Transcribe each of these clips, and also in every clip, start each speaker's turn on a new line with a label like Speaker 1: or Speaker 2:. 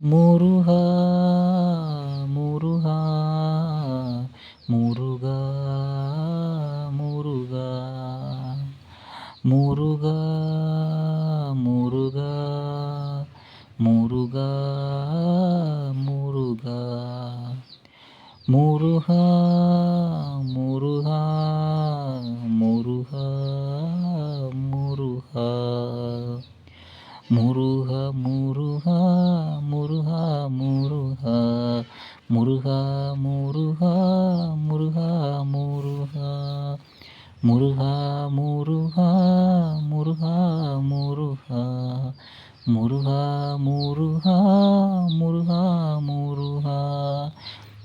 Speaker 1: முருகா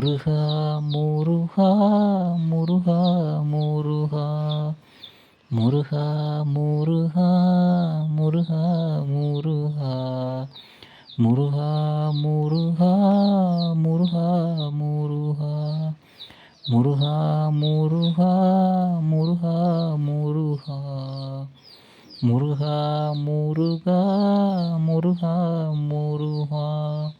Speaker 1: 모르하 모르하 모르하 모르하. 모르하 모르하 모르하 모르하. 모르하 모르하 모르하 모르하. 모르하 모르하 모르하 모르하. 모르하 모르가 모르하 모르하.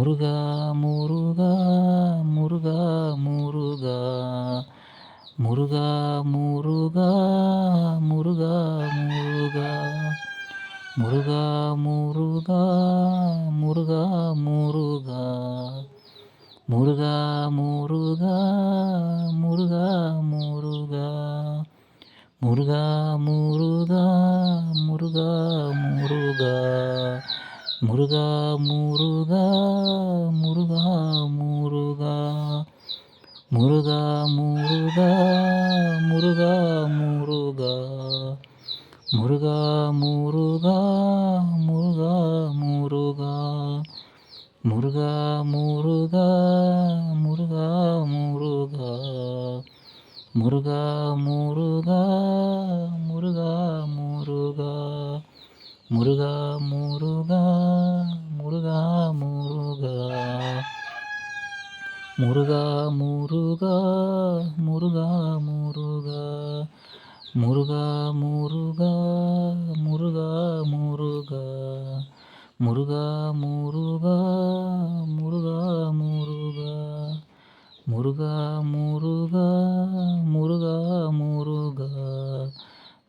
Speaker 1: మురుగా முருகா மூ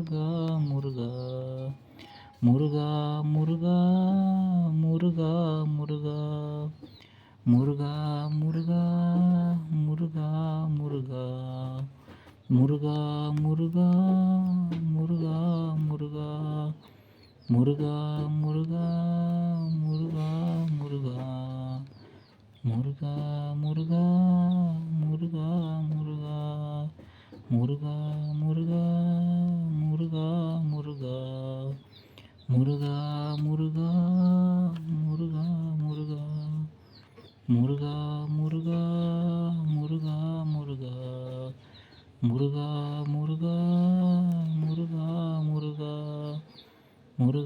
Speaker 1: முருகா முருகா முருகா முருகா முருகா முருகா முருகா முருகா முருகா முருகா முருகா ಮೂರು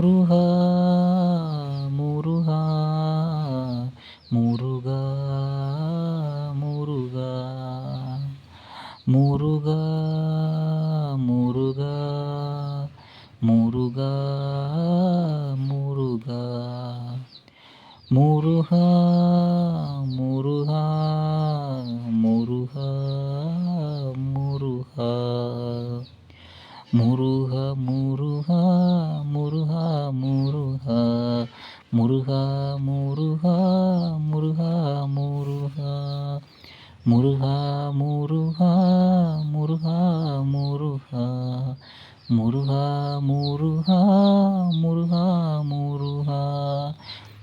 Speaker 1: முருகா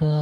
Speaker 1: 呵。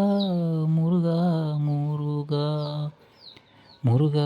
Speaker 1: முருகா